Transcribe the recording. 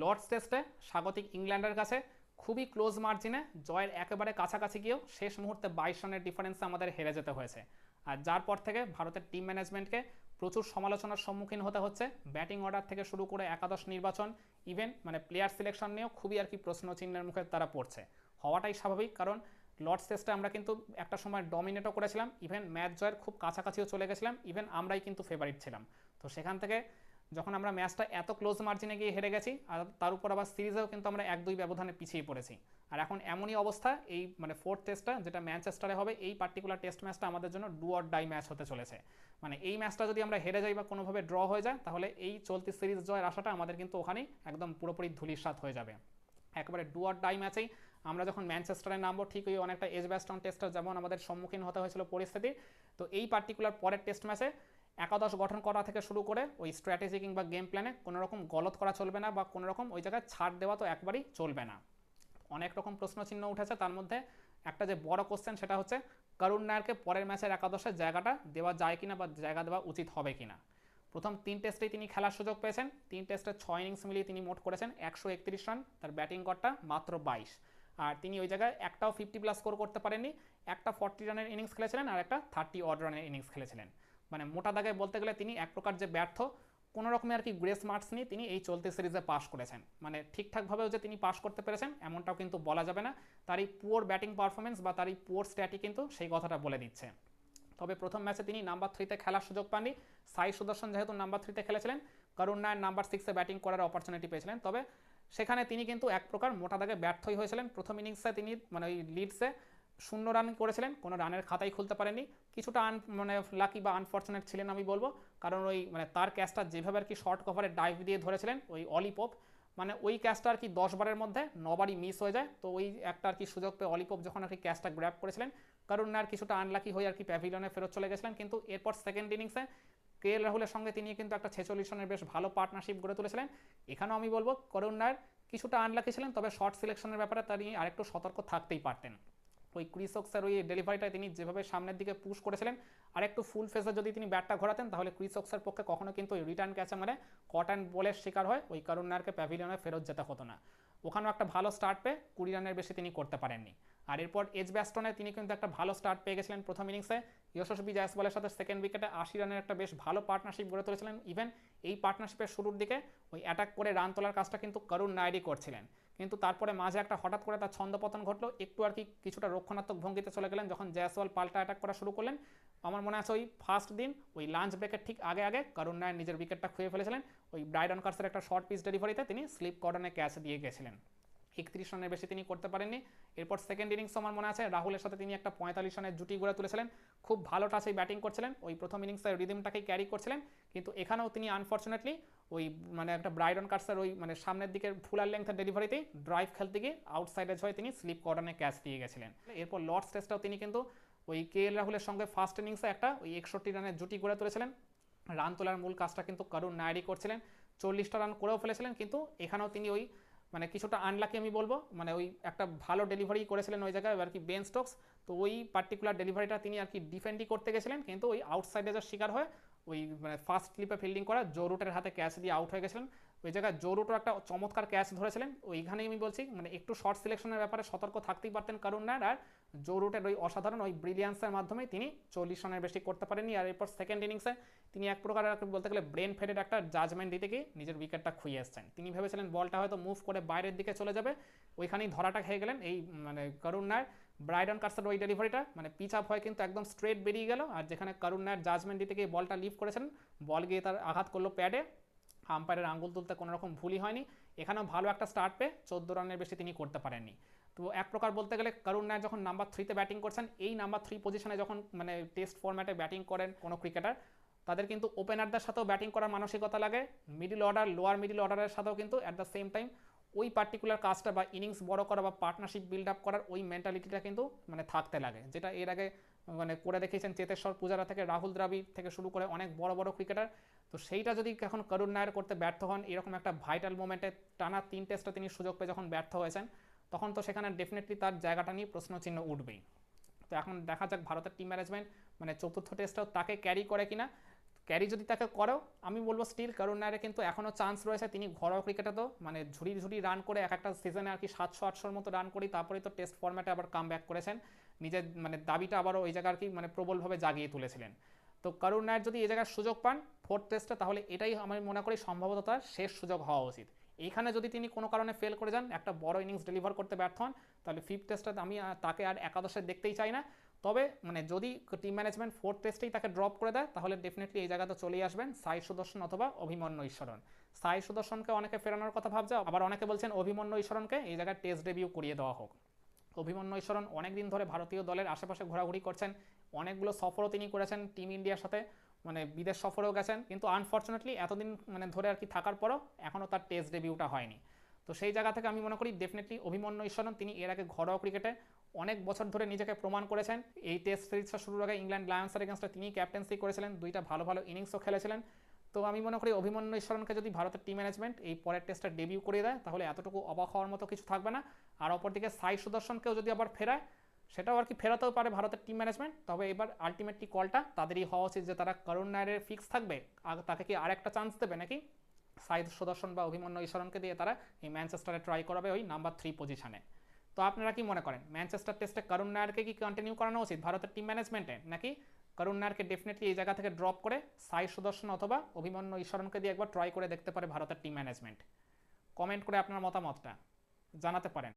Lords টেস্টে স্বাগতিক ইংল্যান্ডের কাছে খুবই ক্লোজ মার্জিনে জয়ের একেবারে কাছাকাছি গিয়েও শেষ মুহূর্তে বাইশ রানের ডিফারেন্সে আমাদের হেরে যেতে হয়েছে। আর যার পর থেকে ভারতের টিম ম্যানেজমেন্টকে প্রচুর সমালোচনার সম্মুখীন হতে হচ্ছে। ব্যাটিং অর্ডার থেকে শুরু করে একাদশ নির্বাচন ইভেন মানে প্লেয়ার সিলেকশন নিয়েও খুবই আর কি প্রশ্নচিহ্নের মুখে তারা পড়ছে। হওয়াটাই স্বাভাবিক, কারণ লর্ডস টেস্টে আমরা কিন্তু একটা সময় ডমিনেটও করেছিলাম। ইভেন ম্যাচ জয়ের খুব কাছাকাছিও চলে গেছিলাম। ইভেন আমরাই কিন্তু ফেভারিট ছিলাম। তো সেখান থেকে যখন আমরা ম্যাচটা এত ক্লোজ মার্জিনে গিয়ে হেরে গেছি, আর তার উপর আবার সিরিজেও কিন্তু আমরা এক দুই ব্যবধানে পিছিয়ে পড়েছি। আর এখন এমনই অবস্থা, এই মানে ফোর্থ টেস্টটা যেটা ম্যানচেস্টারে হবে, এই পার্টিকুলার টেস্ট ম্যাচটা আমাদের জন্য ডু অর ডাই ম্যাচ হতে চলেছে। মানে এই ম্যাচটা যদি আমরা হেরে যাই বা কোনোভাবে ড্র হয়ে যায়, তাহলে এই চলতি সিরিজ জয়ের আশাটা আমাদের কিন্তু ওখানেই একদম পুরোপুরি ধুলির ধুলিসাৎ হয়ে যাবে। একেবারে ডু অর ডাই ম্যাচেই আমরা যখন ম্যানচেস্টারে নামবো, ঠিক ওই অনেকটা এজ ব্যাস্টন টেস্টার যেমন আমাদের সম্মুখীন হতে হয়েছিল পরিস্থিতি, তো এই পার্টিকুলার পরের টেস্ট ম্যাচে একাদশ গঠন করা থেকে শুরু করে ওই স্ট্র্যাটেজি কিংবা গেম প্ল্যানে কোনো রকম গলত করা চলবে না বা কোনো রকম ওই জায়গায় ছাড় দেওয়া তো একবারই চলবে না। অনেক রকম প্রশ্নচিহ্ন উঠেছে, তার মধ্যে একটা যে বড় কোশ্চেন সেটা হচ্ছে করুণ নায়ারকে পরের ম্যাচের একাদশের জায়গাটা দেওয়া যায় কিনা বা জায়গা দেওয়া উচিত হবে কিনা? প্রথম তিন টেস্টেই তিনি খেলার সুযোগ পেয়েছেন, তিন টেস্টে ছয় ইনিংস মিলিয়ে তিনি মোট করেছেন একশো একত্রিশ রান তার ব্যাটিং করটা মাত্র বাইশ। আর তিনি ওই জায়গায় একটাও ফিফটি প্লাস স্কোর করতে পারেননি, একটা ফর্টি রানের ইনিংস খেলেছিলেন আর একটা থার্টি অড রানের ইনিংস খেলেছিলেন। মানে মোটা দাগায় বলতে গেলে তিনি এক প্রকার যে ব্যর্থ, কোনো রকমের আর কি গ্রেস মার্কস নিয়ে তিনি এই চলতি সিরিজে পাশ করেছেন। মানে ঠিকঠাকভাবেও যে তিনি পাশ করতে পেরেছেন, এমনটাও কিন্তু বলা যাবে না। তার এই পুয়োর ব্যাটিং পারফরমেন্স বা তার এই পুয়োর স্ট্যাটি কিন্তু সেই কথাটা বলে দিচ্ছে। তবে প্রথম ম্যাচে তিনি নাম্বার থ্রিতে খেলার সুযোগ পাননি। সাই সুদর্শন যেহেতু নাম্বার থ্রিতে খেলেছিলেন করুণ নায়ার নাম্বার সিক্সে ব্যাটিং করার অপরচুনিটি পেয়েছিলেন। তবে সেখানে তিনি কিন্তু এক প্রকার মোটা দাগে ব্যর্থই হয়েছিলেন। প্রথম ইনিংসে তিনি মানে ওই লিডসে শূন্য রান করেছিলেন, কোনো রানের খাতাই খুলতে পারেননি। কিছুটা আন মানে লাকি বা আনফর্চুনেট ছিলেন আমি বলব। কারণ ওই মানে তার ক্যাচটা যেভাবে আর কি শর্ট কভারে ডাইভ দিয়ে ধরেছিলেন, ওই অলিপপ মানে ওই ক্যাচটা আর কি দশ বারের মধ্যে নবারই মিস হয়ে যায়। তো ওই একটা আর কি সুযোগ পেয়ে অলিপপ যখন আর কি ক্যাচটা গ্র্যাপ করেছিলেন, কারণ আর কিছুটা আনলাকি হয়ে আর কি প্যাভিলিয়নে ফেরত চলে গেছিলেন। কিন্তু এরপর সেকেন্ড ইনিংসে কে এল রাহুলের সঙ্গে তিনি কিন্তু একটা ছেচল্লিশ রানের বেশ ভালো পার্টনারশিপ গড়ে তুলেছিলেন। এখানেও আমি বলব করুণ কিছুটা আনলাকি ছিলেন, তবে শর্ট সিলেকশনের ব্যাপারে তিনি আরেকটু সতর্ক থাকতেই পারতেন। ওই ক্রিসক্সের ওই ডেলিভারিটা তিনি যেভাবে সামনের দিকে পুশ করেছিলেন, আর একটু ফুল ফেসে যদি তিনি ব্যাটটা ঘোরাতেন, তাহলে ক্রিসক্সের পক্ষে কখনো কিন্তু ওই রিটার্ন ক্যাচে মানে কট অ্যান্ড বলের শিকার হয়, ওই কারণ নায়ারকে প্যাভিলিয়নে ফেরত যেতে হতো না। ওখানেও একটা ভালো স্টার্ট পেয়ে কুড়ি রানের বেশি তিনি করতে পারেননি। আর এরপর এজ ব্যাস্টনে তিনি কিন্তু একটা ভালো স্টার্ট পেয়ে গেছিলেন প্রথম ইনিংসে যশস্বী জয়সওয়ালের সাথে সেকেন্ড উইকেটে আশি রানের একটা বেশ ভালো পার্টনারশিপ গড়ে তুলেছিলেন। ইভেন এই পার্টনারশিপের শুরুর দিকে ওই অ্যাটাক করে রান তোলার কাজটা কিন্তু করুণ নায়ারই করছিলেন। কিন্তু তারপরে মাঝে একটা হঠাৎ করে তার ছন্দপতন ঘটলো, একটু আর কি কিছুটা রক্ষণাত্মক ভঙ্গিতে চলে গেলেন। যখন জয়সওয়াল পাল্টা অ্যাটাক করা শুরু করলেন, আমার মনে আছে ওই ফার্স্ট দিন, ওই লাঞ্চ ব্রেকের ঠিক আগে আগে করুণ নায়ার নিজের উইকেটটা খুঁয়ে ফেলেছিলেন। ওই ব্রাইডন কার্সের একটা শর্ট পিচ ডেলিভারিতে তিনি স্লিপ কর্ডনে ক্যাচ দিয়ে গেছিলেন। একত্রিশ রানের বেশি তিনি করতে পারেননি। এরপর সেকেন্ড ইনিংস আমার মনে আছে রাহুলের সাথে তিনি একটা পঁয়তাল্লিশ রানের জুটি গড়ে তুলেছিলেন। খুব ভালো টাচেই ব্যাটিং করছিলেন। ওই প্রথম ইনিংসের রিদিমটাকেই ক্যারি করছিলেন। কিন্তু এখানেও তিনি আনফর্চুনেটলি ওই মানে একটা ব্রাইডন কার্সের ওই মানে সামনের দিকের ফুলার লেংথের ডেলিভারিতেই ড্রাইভ খেলতে গিয়ে আউটসাইডে হয়ে তিনি স্লিপ কর্ডানে ক্যাচ দিয়ে গেছিলেন। এরপর লর্ডস টেস্টটাও তিনি কিন্তু ওই কে এল রাহুলের সঙ্গে ফার্স্ট ইনিংসে একটা ওই একষট্টি রানের জুটি গড়ে তুলেছিলেন। রান তোলার মূল কাজটা কিন্তু করুণ নায়ারি করছিলেন। চল্লিশটা রান করেও ফেলেছিলেন কিন্তু এখানেও তিনি ওই মানে কিছুটা আনলাকি আমি বলব মানে ওই একটা ভালো ডেলিভারি করেছিলেন ওই জায়গায় আর কি বেন স্টকস তো ওই পার্টিকুলার ডেলিভারিটা তিনি আর কি ডিফেন্ডই করতে গেছিলেন, কিন্তু ওই আউটসাইডে যার শিকার হয়ে ওই মানে ফার্স্ট ক্লিপে ফিল্ডিং করা জো রুটের হাতে ক্যাচ দিয়ে আউট হয়ে গেছিলেন। ওই জায়গায় জো রুটও একটা চমৎকার ক্যাচ ধরেছিলেন। ওইখানেই আমি বলছি মানে একটু শর্ট সিলেকশনের ব্যাপারে সতর্ক থাকতেই পারতেন কারণ না। আর জো রুটের ওই অসাধারণ ওই ব্রিলিয়ান্সের মাধ্যমে তিনি চল্লিশ রানের বেশি করতে পারেননি। আর এরপর সেকেন্ড ইনিংসে তিনি এক প্রকার বলতে গেলে ব্রেন ফেডের একটা জাজমেন্ট দিতে গিয়ে নিজের উইকেটটা খুঁয়ে এসছেন। তিনি ভেবেছিলেন বলটা হয়তো মুভ করে বাইরের দিকে চলে যাবে। ওইখানেই ধরাটা খেয়ে গেলেন। এই মানে করুণ নায়ার ব্রাইডন কার্সের ওই ডেলিভারিটা মানে পিচ আপ হয়ে কিন্তু একদম স্ট্রেট বেরিয়ে গেল। আর যেখানে করুণ নায়ার জাজমেন্ট দিতে গিয়ে বলটা লিভ করেছেন বল গিয়ে তার আঘাত করল প্যাডে আম্পায়ারের আঙ্গুল তুলতে কোনো রকম ভুলই হয়নি। এখানেও ভালো একটা স্টার্ট পেয়ে, চোদ্দ রানের বেশি তিনি করতে পারেননি। তো এক প্রকার বলতে গেলে করুণ নায়ার যখন নাম্বার থ্রিতে ব্যাটিং করছেন, এই নাম্বার থ্রি পজিশনে যখন মানে টেস্ট ফরম্যাটে ব্যাটিং করেন কোনো ক্রিকেটার তাদের কিন্তু ওপেনারদের সাথেও ব্যাটিং করার মানসিকতা লাগে। মিডিল অর্ডার লোয়ার মিডিল অর্ডারের সাথেও কিন্তু অ্যাট দ্য সেম টাইম ওই পার্টিকুলার কাজটা বা ইনিংস বড় করা বা পার্টনারশিপ বিল্ড আপ করার ওই মেন্টালিটিটা কিন্তু মানে থাকতে লাগে। যেটা এর আগে মানে করে দেখিয়েছেন চেতেশ্বর পূজারা থেকে, রাহুল দ্রাবিড় থেকে শুরু করে অনেক বড় বড় ক্রিকেটার তো সেইটা যদি এখন করুণ নায়ার করতে ব্যর্থ হন, এরকম একটা ভাইটাল মোমেন্টে টানা তিন টেস্টে তিনি সুযোগ পেয়ে যখন ব্যর্থ হয়েছেন, তখন তো সেখানে ডেফিনেটলি তার জায়গাটা নিয়ে প্রশ্নচিহ্ন উঠবেই। তো এখন দেখা যাক ভারতের টিম ম্যানেজমেন্ট মানে চতুর্থ টেস্টটাও তাকে ক্যারি করে কিনা। ক্যারি যদি তাকে করো আমি বলব স্টিল কারণ নায়ের কিন্তু এখনও চান্স রয়েছে। তিনি ঘরোয়া ক্রিকেটে তো মানে ঝুড়ি ঝুড়ি রান করে এক একটা সিজনে আর কি সাতশো, আটশোর মতো রান করি তারপরে তো টেস্ট ফর্ম্যাটে আবার কাম ব্যাক করেছেন। নিজের মানে দাবিটা আবারও ওই জায়গায় আর কি মানে প্রবলভাবে জাগিয়ে তুলেছিলেন। তো করুণ নায়ের যদি এই জায়গার সুযোগ পান ফোর্থ টেস্টে তাহলে এটাই আমি মনে করি সম্ভবত তার শেষ সুযোগ হওয়া উচিত। এইখানে যদি তিনি কোনো কারণে ফেল করে যান, একটা বড় ইনিংস ডেলিভার করতে ব্যর্থ হন, তাহলে ফিফথ টেস্টে আমি তাকে আর একাদশে দেখতেই চাই না। তবে মানে যদি টিম ম্যানেজমেন্ট ফোর্থ টেস্টেই তাকে ড্রপ করে দেয়, তাহলে ডেফিনেটলি এই জায়গাতে চলেই আসবেন সাই সুদর্শন অথবা অভিমন্যু ঈশ্বরন। সাই সুদর্শনকে অনেকে ফেরানোর কথা ভাবছে, আবার অনেকে বলছেন অভিমন্যু ঈশ্বরনকে এই জায়গায় টেস্ট ডেবিউ করিয়ে দেওয়া হোক। অভিমন্যু ঈশ্বরন অনেকদিন ধরে ভারতীয় দলের আশেপাশে ঘোরাঘুরি করছেন, অনেকগুলো সফরও তিনি করেছেন টিম ইন্ডিয়ার সাথে। মানে বিদেশ সফরেও গেছেন, কিন্তু আনফর্চুনেটলি এতদিন মানে ধরে আর কি থাকার পরও এখনও তার টেস্ট ডেবিউটা হয়নি। তো সেই জায়গা থেকে আমি মনে করি ডেফিনেটলি অভিমন্যু ঈশ্বরন তিনি এর আগে ঘরোয়া ক্রিকেটে অনেক বছর ধরে নিজেকে প্রমাণ করেছেন। এই টেস্ট সিরিজটা শুরুর আগে ইংল্যান্ড লায়ন্সের এগেনস্টে তিনি ক্যাপ্টেন্সি করেছিলেন, দুইটা ভালো ভালো ইনিংসও খেলেছিলেন। তো আমি মনে করি অভিমন্যু ঈশ্বরনকে যদি ভারতের টিম ম্যানেজমেন্ট এই পরের টেস্টটা ডেবিউ করে দেয়, তাহলে এতটুকু অবাক হওয়ার মতো কিছু থাকবে না। আর অপরদিকে সাই সুদর্শনকেও যদি আবার ফেরায় সেটাও আর কি ফেরাতেও পারে ভারতের টিম ম্যানেজমেন্ট তবে এবার আলটিমেটলি কলটা তাদেরই হওয়া উচিত যে তারা করুণ নায়ারের ফিক্স থাকবে। আর তাকে কি আরেকটা চান্স দেবে নাকি? সাইদ সুদর্শন বা অভিমন্যু ঈশ্বরনকে দিয়ে তারা এই ম্যানচেস্টারে ট্রাই করাবে ওই নাম্বার থ্রি পজিশনে তো আপনারা কি মনে করেন? ম্যানচেস্টার টেস্টে করুণ নায়ারকে কি কন্টিনিউ করানো উচিত ভারতের টিম ম্যানেজমেন্টে নাকি করুণ নায়ারকে ডেফিনেটলি এই জায়গা থেকে ড্রপ করে সাই সুদর্শন অথবা অভিমন্যু ঈশ্বরনকে দিয়ে একবার ট্রাই করে দেখতে পারে ভারতের টিম ম্যানেজমেন্ট কমেন্ট করে আপনার মতামতটা জানাতে পারেন।